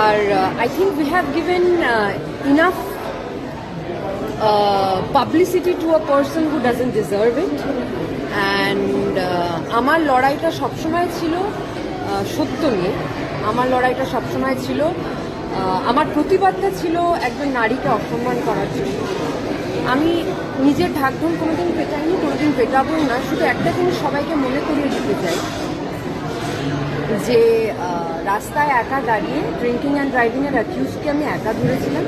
R I think we have given enough publicity to a person who doesn't deserve it and আমার লড়াইটা সবসময় ছিল সত্য নিয়ে। আমার লড়াইটা সবসময় ছিল আমার প্রতিবাদটা ছিল একজন নারীকে অসম্মান করার জন্য। আমি নিজের ঢাকঢোল কোনোদিন পেটাইনি, কোনোদিন পেটাবো না। শুধু একটা জিনিস সবাইকে মনে করিয়ে দিতে চাই যে রাস্তায় একা দাঁড়িয়ে ড্রিঙ্কিং অ্যান্ড ড্রাইভিংয়ের অ্যাকিউজকে আমি একা ধরেছিলাম।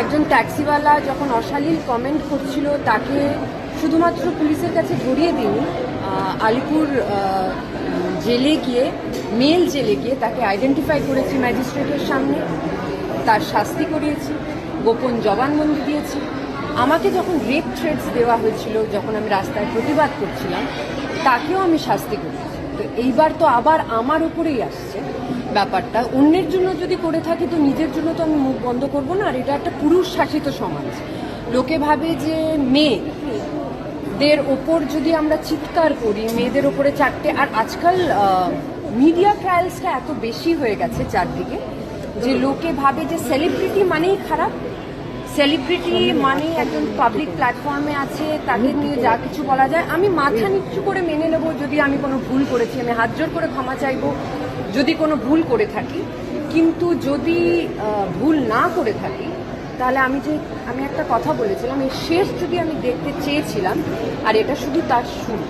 একজন ট্যাক্সিওয়ালা যখন অশালীল কমেন্ট করছিল তাকে শুধুমাত্র পুলিশের কাছে ধরিয়ে আহ, আলিপুর জেলে গিয়ে মেল জেলে গিয়ে তাকে আইডেন্টিফাই করেছি ম্যাজিস্ট্রেটের সামনে। তার শাস্তি করিয়েছি গোপন জবানবন্দি দিয়েছি। আমাকে যখন রেপ থ্রেটস দেওয়া হয়েছিল যখন আমি রাস্তায় প্রতিবাদ করছিলাম তাকেও আমি শাস্তি করেছি তো এইবার তো আবার আমার উপরেই আসছে ব্যাপারটা। অন্যের জন্য যদি করে থাকি তো নিজের জন্য তো আমি মুখ বন্ধ করব না, আর এটা একটা পুরুষ শাসিত সমাজ। লোকে ভাবে যে মেয়ে দের ওপর যদি আমরা চিৎকার করি, মেয়েদের ওপরে চারটে, আর আজকাল মিডিয়া ট্রায়ালসটা এত বেশি হয়ে গেছে চারদিকে যে লোকে ভাবে যে সেলিব্রিটি মানেই খারাপ সেলিব্রিটি মানে একজন পাবলিক প্ল্যাটফর্মে আছে তাদের নিয়ে যা কিছু বলা যায়, আমি মাথা নিচু করে মেনে নেব যদি আমি কোনো ভুল করেছি, আমি হাত জোর করে ক্ষমা চাইব, যদি কোনো ভুল করে থাকি। কিন্তু যদি ভুল না করে থাকি, তাহলে আমি যে, আমি একটা কথা বলেছিলাম, এই শেষ যদি আমি দেখতে চেয়েছিলাম, আর এটা শুধু তার শুরু।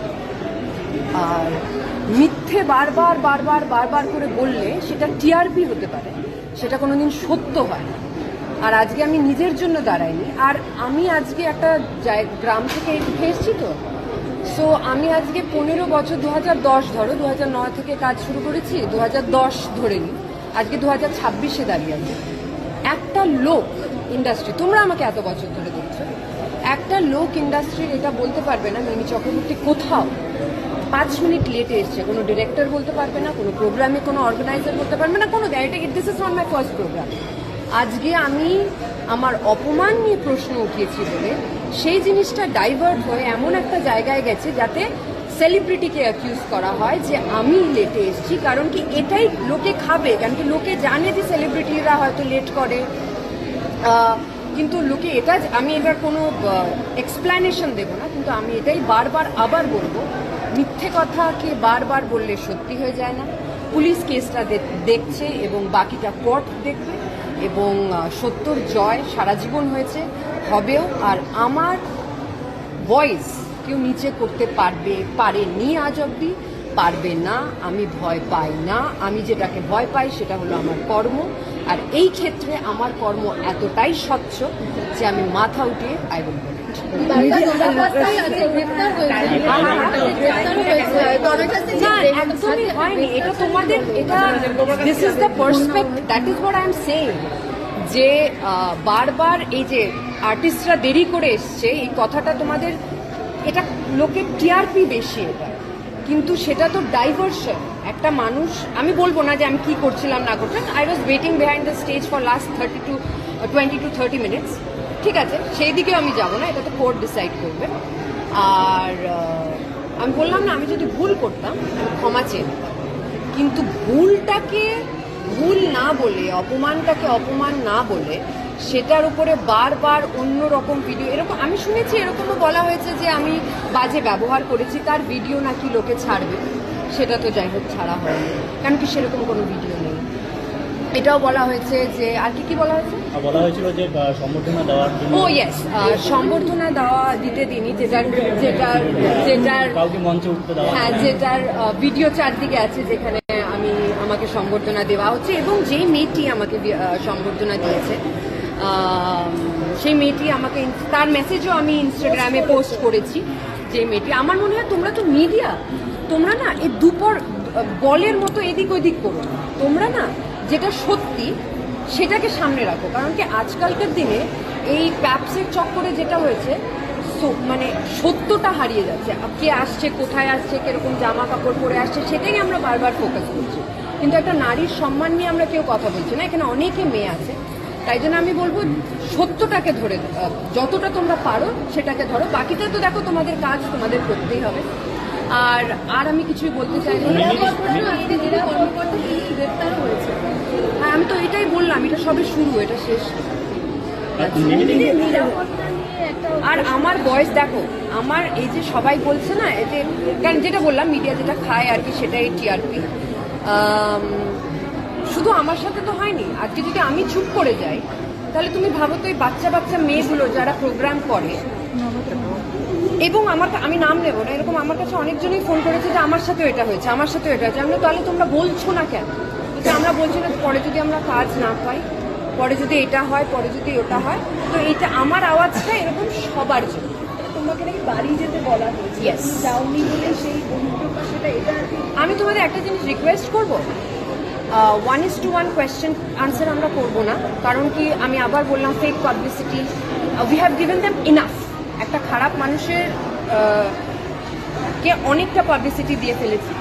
আর মিথ্যে বারবার বারবার বারবার করে বললে সেটা টিআরপি হতে পারে, সেটা কোনোদিন সত্য হয় না। আর আজকে আমি নিজের জন্য দাঁড়াইনি। আর আমি আজকে একটা গ্রাম থেকে এসেছি তো। সো আমি আজকে পনেরো বছর দু হাজার দশ ধরো দু হাজার নয় থেকে কাজ শুরু করেছি দু হাজার দশ ধরে নিই আজকে দু হাজার ছাব্বিশে দাঁড়িয়ে আছি। একটা লোক ইন্ডাস্ট্রি তোমরা আমাকে এত বছর ধরে দেখছ। একটা লোক ইন্ডাস্ট্রির এটা বলতে পারবে না, মিমি চক্রবর্তী কোথাও পাঁচ মিনিট লেটে এসছে। কোনো ডিরেক্টর বলতে পারবে না, কোনো প্রোগ্রামে কোনো অর্গানাইজার বলতে পারবে না, কোনো this is not my first program আজকে আমি আমার অপমান নিয়ে প্রশ্ন উঠিয়েছি বলে সেই জিনিসটা ডাইভার্ট হয়ে এমন একটা জায়গায় গেছে যাতে সেলিব্রিটিকে অ্যাকিউজ করা হয় যে আমি লেটে এসেছি। কারণ কি এটাই লোকে খাবে, কারণ কি লোকে জানে যে সেলিব্রিটিরা হয়তো লেট করে। কিন্তু লোকে এটা আমি এটার কোনো এক্সপ্লানেশন দেবো না, কিন্তু আমি এটাই বারবার আবার বলব, মিথ্যে কথাকে বারবার বললে সত্যি হয়ে যায় না। পুলিশ কেসটা দেখছে এবং বাকিটা কোর্ট দেখবে। এবং সত্যর জয় সারা জীবন হয়েছে, হবেও আর আমার ভয়েস কেউ নিচে করতে পারবে, পারেনি আজ অব্দি পারবে না, আমি ভয় পাই না, আমি যেটাকে ভয় পাই সেটা হলো আমার কর্ম। আর এই ক্ষেত্রে আমার কর্ম এতটাই স্বচ্ছ যে আমি মাথা উঠিয়ে আই উইল হয়নি। এটা তোমাদের এটা this is the perspective that is what I am saying যে বারবার এই যে আর্টিস্টরা দেরি করে এসছে এই কথাটা তোমাদের এটা লোকের টিআরপি বেশি এটা। কিন্তু সেটা তো ডাইভার্সন একটা মানুষ, আমি বলব না যে আমি কি করছিলাম, না করছিলাম। I was waiting behind the stage for last thirty to twenty to thirty minutes ঠিক আছে? সেই দিকেও আমি যাব না, এটা তো কোর্ট ডিসাইড করবে। আর আমি বললাম না, আমি যদি ভুল করতাম, ক্ষমা চেয়ে কিন্তু ভুলটাকে ভুল না বলে, অপমানটাকে অপমান না বলে সেটার উপরে বারবার অন্য রকম ভিডিও এরকম আমি শুনেছি এরকমও বলা হয়েছে যে আমি বাজে ব্যবহার করেছি তার ভিডিও নাকি লোকে ছাড়বে। সেটা তো যাই হোক ছাড়া হয় কারণ কি সেরকম কোনো ভিডিও নেই। এটাও বলা হয়েছে যে আর কি কি বলা হয়েছে? বলা হয়েছিল যে সম্বর্ধনা দেওয়ার জন্য ও ইয়েস সম্বর্ধনা দেওয়া দিতে দিনই যেটার যেটার যেটার কাউকে মঞ্চে উঠতে দেওয়া হ্যাঁ যেটার ভিডিও চারদিকে আছে যেখানে আমি আমাকে সম্বর্ধনা দেওয়া হচ্ছে এবং যেই মেয়েটি আমাকে সম্বর্ধনা দিয়েছে সেই মেয়েটি আমাকে তার মেসেজও আমি ইনস্টাগ্রামে পোস্ট করেছি যে মেয়েটি, আমার মনে হয় তোমরা তো মিডিয়া তোমরা না এই দুপর বলের মতো এদিক ওদিক করো তোমরা না যেটা সত্যি, সেটাকে সামনে রাখো। কারণ কি আজকালকার দিনে এই প্যাপসের চক্করে যেটা হয়েছে মানে সত্যটা হারিয়ে যাচ্ছে। কে আসছে, কোথায় আসছে, কীরকম জামা কাপড় পরে আসছে, সেটাই আমরা বারবার ফোকাস করছি। কিন্তু একটা নারীর সম্মান নিয়ে আমরা কেউ কথা বলছি না। এখানে অনেকে মেয়ে আছে। তাই জন্য আমি বলব সত্যটাকে ধরে যতটা তোমরা পারো সেটাকে ধরো। বাকিটা তো দেখো তোমাদের কাজ তোমাদের করতেই হবে। আর আর আমি কিছুই বলতে চাই না। হ্যাঁ আমি তো এটাই বললাম এটা সবে শুরু এটা শেষ। আর আমার বয়স দেখো আমার এই যে সবাই বলছে না এই যে কারণ যেটা বললাম মিডিয়া যেটা খায় আর কি সেটাই টিআরপি শুধু আমার সাথে তো হয়নি। আজকে যদি আমি চুপ করে যাই তাহলে তুমি ভাবো তো এই বাচ্চা বাচ্চা মেয়েগুলো যারা প্রোগ্রাম করে এবং আমার আমি নাম নেব না এরকম আমার কাছে অনেকজনই ফোন করেছে যে আমার সাথেও এটা হয়েছে আমার সাথেও এটা হয়েছে। আমি বললাম, তাহলে তোমরা বলছো না কেন? বলছে, আমরা বলছি না পরে যদি আমরা কাজ না পাই পরে যদি এটা হয় পরে যদি ওটা হয় তো এটা আমার আওয়াজটা এরকম সবার জন্য। তোমাকে নাকি বাড়ি যেতে বলা হয়েছে। Yes. তুমি যাওনি বলে সেই অনুপ্রকাশটা এটা আমি তোমাদের একটা জিনিস রিকোয়েস্ট করব? One is to one question answer আমরা করব না, কারণ কি আমি আবার বললাম fake publicity we have given them enough একটা খারাপ মানুষের কে অনেকটা পাবলিসিটি দিয়ে ফেলেছি।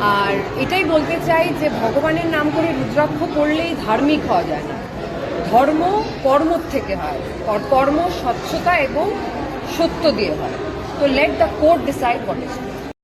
আর এটাই বলতে চাই যে ভগবানের নাম করে রুদ্রাক্ষ করলেই ধার্মিক হওয়া যায় না। ধর্ম কর্ম থেকে হয় কর- কর্ম স্বচ্ছতা এবং সত্য দিয়ে হয়। তো let the court decide what